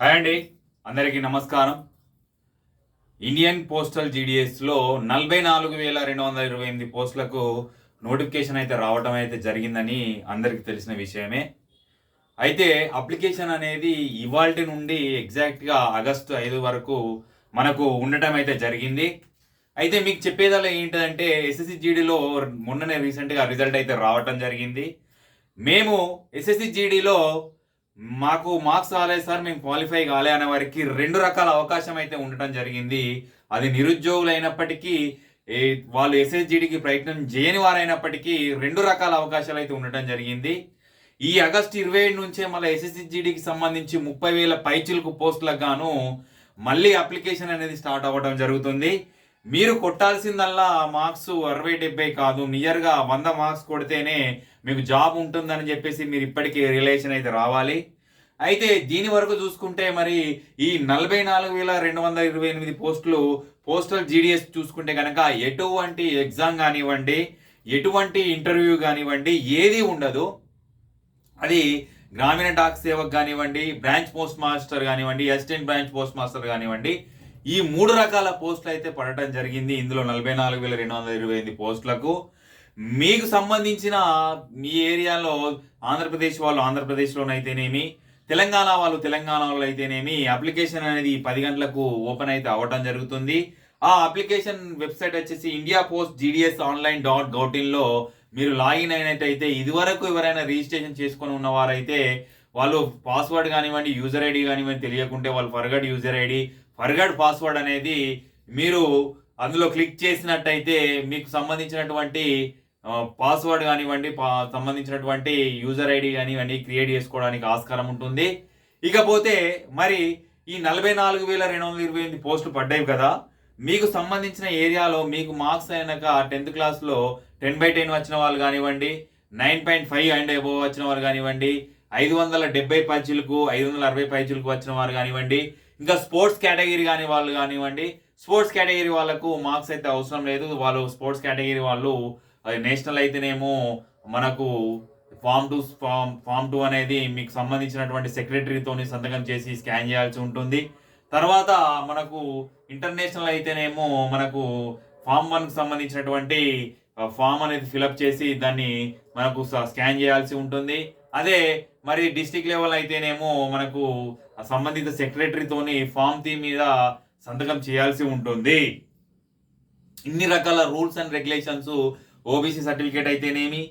Hi అండి. అందరికీ నమస్కారం. ఇండియన్ పోస్టల్ జీడిఎస్లో నలభై నాలుగు వేల రెండు వందల ఇరవై ఎనిమిది పోస్టులకు నోటిఫికేషన్ అయితే రావడం అయితే జరిగిందని అందరికీ తెలిసిన విషయమే. అయితే అప్లికేషన్ అనేది ఇవాల్టి నుండి ఎగ్జాక్ట్గా ఆగస్టు ఐదు వరకు మనకు ఉండటం అయితే జరిగింది. అయితే మీకు చెప్పేదల్లా ఏంటంటే ఎస్ఎస్సి జీడీలో మొన్ననే రీసెంట్గా రిజల్ట్ అయితే రావటం జరిగింది. మేము ఎస్ఎస్సి జీడీలో మాకు మార్క్స్ రాలేదు సార్ మేము క్వాలిఫై కాలే అనే వారికి రెండు రకాల అవకాశం అయితే ఉండటం జరిగింది. అది నిరుద్యోగులు అయినప్పటికీ వాళ్ళు ఎస్ఎస్జిడికి ప్రయత్నం చేయని వారైనప్పటికీ రెండు రకాల అవకాశాలు అయితే ఉండటం జరిగింది. ఈ ఆగస్టు ఇరవై ఏడు నుంచే మళ్ళీ ఎస్ఎస్జిడికి సంబంధించి ముప్పై వేల పైచిలకు పోస్టులకు గాను మళ్ళీ అప్లికేషన్ అనేది స్టార్ట్ అవ్వడం జరుగుతుంది. మీరు కొట్టాల్సిందల్లా మార్క్స్ అరవై డెబ్బై కాదు నియర్గా వంద మార్క్స్ కొడితేనే మీకు జాబ్ ఉంటుందని చెప్పేసి మీరు ఇప్పటికీ రిలేషన్ అయితే రావాలి. అయితే దీని వరకు చూసుకుంటే మరి ఈ నలభై నాలుగు వేల రెండు వందల ఇరవై ఎనిమిది పోస్టులు పోస్టల్ జీడిఎస్ చూసుకుంటే కనుక ఎటువంటి ఎగ్జామ్ కానివ్వండి ఎటువంటి ఇంటర్వ్యూ కానివ్వండి ఏది ఉండదు. అది గ్రామీణ డాక్ సేవక్ కానివ్వండి బ్రాంచ్ పోస్ట్ మాస్టర్ కానివ్వండి అసిస్టెంట్ బ్రాంచ్ పోస్ట్ మాస్టర్ కానివ్వండి ఈ మూడు రకాల పోస్టులు అయితే పడటం జరిగింది ఇందులో నలభై నాలుగు వేల రెండు వందల ఇరవై ఎనిమిది పోస్టులకు. మీకు సంబంధించిన మీ ఏరియాలో ఆంధ్రప్రదేశ్ వాళ్ళు ఆంధ్రప్రదేశ్లోనైతేనేమి తెలంగాణ వాళ్ళు తెలంగాణలో అయితేనేమి అప్లికేషన్ అనేది పది గంటలకు ఓపెన్ అయితే అవ్వటం జరుగుతుంది. ఆ అప్లికేషన్ వెబ్సైట్ వచ్చేసి India post GDS online dot గౌటిన్లో మీరు లాగిన్ అయినట్టయితే ఇదివరకు ఎవరైనా రిజిస్ట్రేషన్ చేసుకొని ఉన్నవారైతే వాళ్ళు పాస్వర్డ్ కానివ్వండి యూజర్ ఐడి కానివ్వండి తెలియకుంటే వాళ్ళు forgot user ID forgot password అనేది మీరు అందులో క్లిక్ చేసినట్టయితే మీకు సంబంధించినటువంటి పాస్వర్డ్ కానివ్వండి పా- సంబంధించినటువంటి యూజర్ ఐడి కానివ్వండి క్రియేట్ చేసుకోవడానికి ఆస్కారం ఉంటుంది. ఇకపోతే మరి ఈ నలభై నాలుగు వేల రెండు వందల ఇరవై ఎనిమిది పోస్టులు పడ్డాయి కదా. మీకు సంబంధించిన ఏరియాలో మీకు మార్క్స్ అయినాక టెన్త్ క్లాస్లో టెన్ బై టెన్ వచ్చిన వాళ్ళు కానివ్వండి nine point five and above వచ్చిన వారు కానివ్వండి ఐదు వందల డెబ్బై పైచులకు ఐదు వందల అరవై పైచులకు వచ్చిన వారు కానివ్వండి ఇంకా స్పోర్ట్స్ కేటగిరీ కాని వాళ్ళు కానివ్వండి స్పోర్ట్స్ కేటగిరీ వాళ్ళకు మార్క్స్ అయితే అవసరం లేదు. వాళ్ళు స్పోర్ట్స్ కేటగిరీ వాళ్ళు అది నేషనల్ అయితేనేమో మనకు form two form form two అనేది మీకు సంబంధించినటువంటి సెక్రటరీతోని సంతకం చేసి స్కాన్ చేయాల్సి ఉంటుంది. తర్వాత మనకు ఇంటర్నేషనల్ అయితేనేమో మనకు ఫామ్ వన్కి సంబంధించినటువంటి ఫామ్ అనేది ఫిలప్ చేసి దాన్ని మనకు స్కాన్ చేయాల్సి ఉంటుంది. అదే మరి డిస్టిక్ లెవెల్ అయితేనేమో మనకు సంబంధిత సెక్రటరీతోని ఫామ్ టీ మీద సంతకం చేయాల్సి ఉంటుంది. ఇన్ని రకాల rules and regulations OBC certificate అయితేనేమి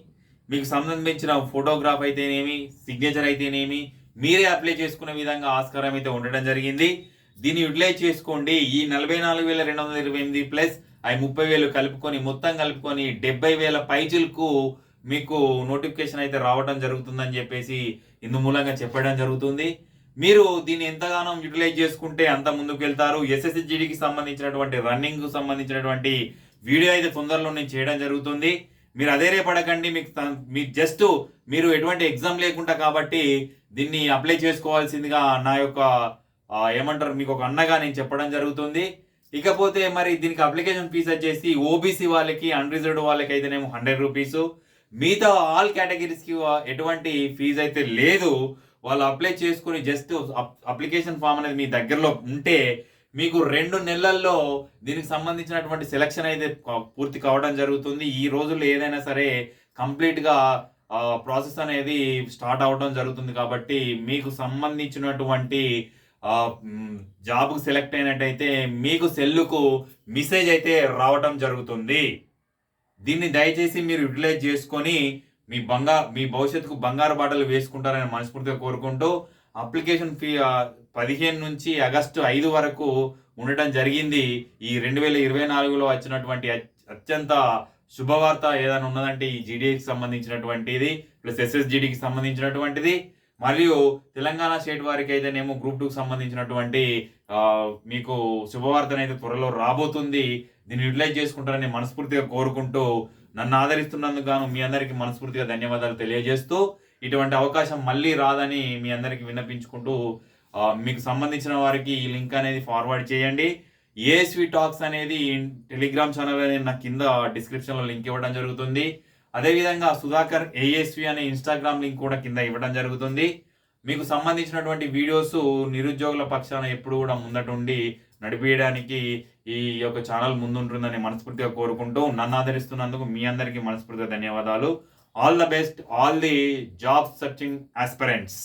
మీకు సంబంధించిన ఫోటోగ్రాఫ్ అయితేనేమి సిగ్నేచర్ అయితేనేమి మీరే అప్లై చేసుకునే విధంగా ఆస్కారం అయితే ఉండడం జరిగింది. దీన్ని యూటిలైజ్ చేసుకోండి. ఈ నలభై నాలుగు వేల రెండు వందల ఇరవై ఎనిమిది ప్లస్ అవి ముప్పై వేలు కలుపుకొని మొత్తం కలుపుకొని డెబ్బై వేల పైచులకు మీకు నోటిఫికేషన్ అయితే రావడం జరుగుతుందని చెప్పేసి ఇందు మూలంగా చెప్పడం జరుగుతుంది. మీరు దీన్ని ఎంతగానో యూటిలైజ్ చేసుకుంటే అంత ముందుకు వెళ్తారు. ఎస్ఎస్జిడికి సంబంధించినటువంటి రన్నింగ్కు సంబంధించినటువంటి వీడియో అయితే తొందరలో నేను చేయడం జరుగుతుంది. మీరు అదే రేపడకండి మీకు త- మీ జస్ట్ మీరు ఎటువంటి ఎగ్జామ్ లేకుండా కాబట్టి దీన్ని అప్లై చేసుకోవాల్సిందిగా నా యొక్క ఏమంటారు మీకు ఒక అన్నగా నేను చెప్పడం జరుగుతుంది. ఇకపోతే మరి దీనికి అప్లికేషన్ ఫీజు వచ్చేసి ఓబీసీ వాళ్ళకి అన్రిజర్వ్డ్ వాళ్ళకి అయితేనేమో హండ్రెడ్ రూపీస్. మిగతా ఆల్ కేటగిరీస్కి ఎటువంటి ఫీజు అయితే లేదు. వాళ్ళు అప్లై చేసుకుని జస్ట్ అప్లికేషన్ ఫామ్ అనేది మీ దగ్గరలో ఉంటే మీకు రెండు నెలల్లో దీనికి సంబంధించినటువంటి సెలక్షన్ అయితే పూర్తి కావడం జరుగుతుంది. ఈ రోజుల్లో ఏదైనా సరే కంప్లీట్గా ప్రాసెస్ అనేది స్టార్ట్ అవడం జరుగుతుంది కాబట్టి మీకు సంబంధించినటువంటి జాబ్కు సెలెక్ట్ అయినట్టయితే మీకు సెల్లుకు మెసేజ్ అయితే రావటం జరుగుతుంది. దీన్ని దయచేసి మీరు యూటిలైజ్ చేసుకొని మీ బంగారు మీ భవిష్యత్తుకు బంగారు బాటలు వేసుకుంటారని మనస్ఫూర్తిగా కోరుకుంటూ అప్లికేషన్ ఫీ పదిహేను నుంచి ఆగస్టు ఐదు వరకు ఉండటం జరిగింది. ఈ రెండు వేల ఇరవై నాలుగులో వచ్చినటువంటి అత్యంత శుభవార్త ఏదైనా ఉన్నదంటే ఈ జీడీఏకి సంబంధించినటువంటిది ప్లస్ ఎస్ఎస్జీడీకి సంబంధించినటువంటిది. మరియు తెలంగాణ స్టేట్ వారికి అయితేనేమో గ్రూప్ టూకి సంబంధించినటువంటి మీకు శుభవార్తనైతే త్వరలో రాబోతుంది. దీన్ని యూటిలైజ్ చేసుకుంటారని మనస్ఫూర్తిగా కోరుకుంటూ నన్ను ఆదరిస్తున్నందుకు గాను మీ అందరికీ మనస్ఫూర్తిగా ధన్యవాదాలు తెలియజేస్తూ ఇటువంటి అవకాశం మళ్ళీ రాదని మీ అందరికీ విన్నపించుకుంటూ మీకు సంబంధించిన వారికి ఈ లింక్ అనేది ఫార్వర్డ్ చేయండి. ఏఎస్వి టాక్స్ అనేది టెలిగ్రామ్ ఛానల్ అనేది నా కింద డిస్క్రిప్షన్లో లింక్ ఇవ్వడం జరుగుతుంది. అదేవిధంగా సుధాకర్ ఏఎస్వి అనే ఇన్స్టాగ్రామ్ లింక్ కూడా కింద ఇవ్వడం జరుగుతుంది. మీకు సంబంధించినటువంటి వీడియోస్ నిరుద్యోగుల పక్షాన ఎప్పుడు కూడా ముందటుండి నడిపించడానికి ఈ యొక్క ఛానల్ ముందుంటుందని మనస్ఫూర్తిగా కోరుకుంటూ నన్ను ఆదరిస్తున్నందుకు మీ అందరికీ మనస్ఫూర్తిగా ధన్యవాదాలు. All the best all the job searching aspirants